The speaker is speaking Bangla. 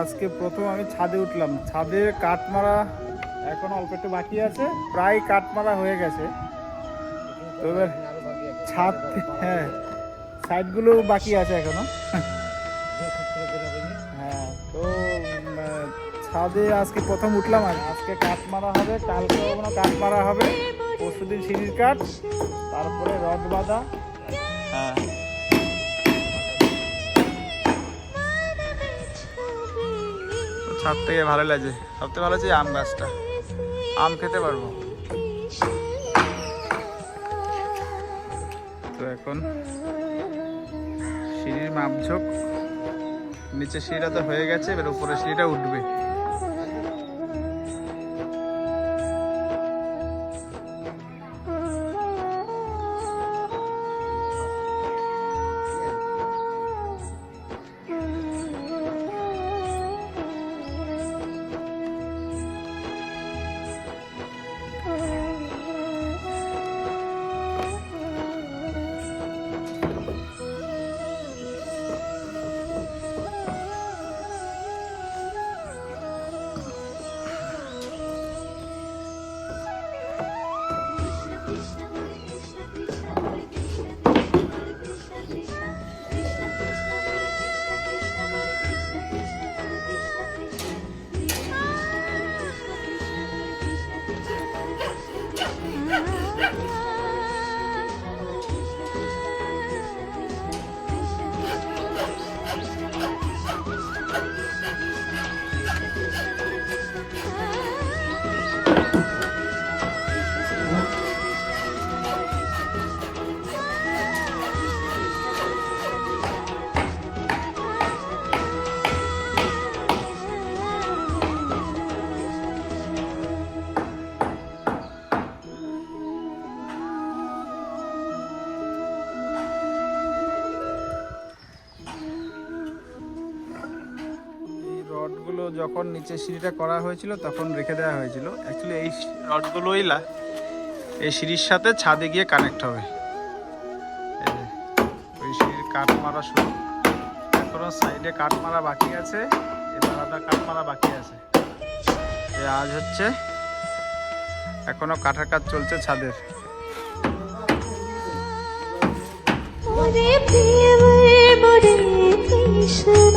আজকে প্রথম আমি ছাদে উঠলাম। ছাদে কাঠ মারা এখন অল্প একটু বাকি আছে। প্রায় কাঠ মারা হয়ে গেছে। তো এবার ছাদ হ্যাঁ সাইডগুলো বাকি আছে এখনও। হ্যাঁ তো ছাদে আজকে প্রথম উঠলাম আর আজকে কাঠ মারা হবে। কালকে কোনো কাঠ মারা হবে। পরশুদিন সিঁড়ির কাঠ, তারপরে রড বাঁধা। ছাদ থেকে ভালো লাগছে। সবথেকে ভালো হচ্ছে আম গাছটা। আম খেতে পারব। তো এখন সিঁড়ির মাপঝোক নিচে সিঁড়িটা তো হয়ে গেছে, এবার উপরে সিঁড়িটা উঠবে। রডগুলো যখন নিচে সিঁড়িটা করা হয়েছিল, তখন রেখে দেওয়া হয়েছিল। অ্যাকচুয়ালি এই রডগুলোই এই সিঁড়ির সাথে ছাদে গিয়ে কানেক্ট হবে। ওই সিঁড়ির কাঠ মারা শুরু। এখনও সাইডে কাঠ মারা বাকি আছে, এবার আলাদা কাঠ মারা বাকি আছে। আজ হচ্ছে এখনও কাঠার কাজ চলছে ছাদের। প্রিয় কৃষ্ণ।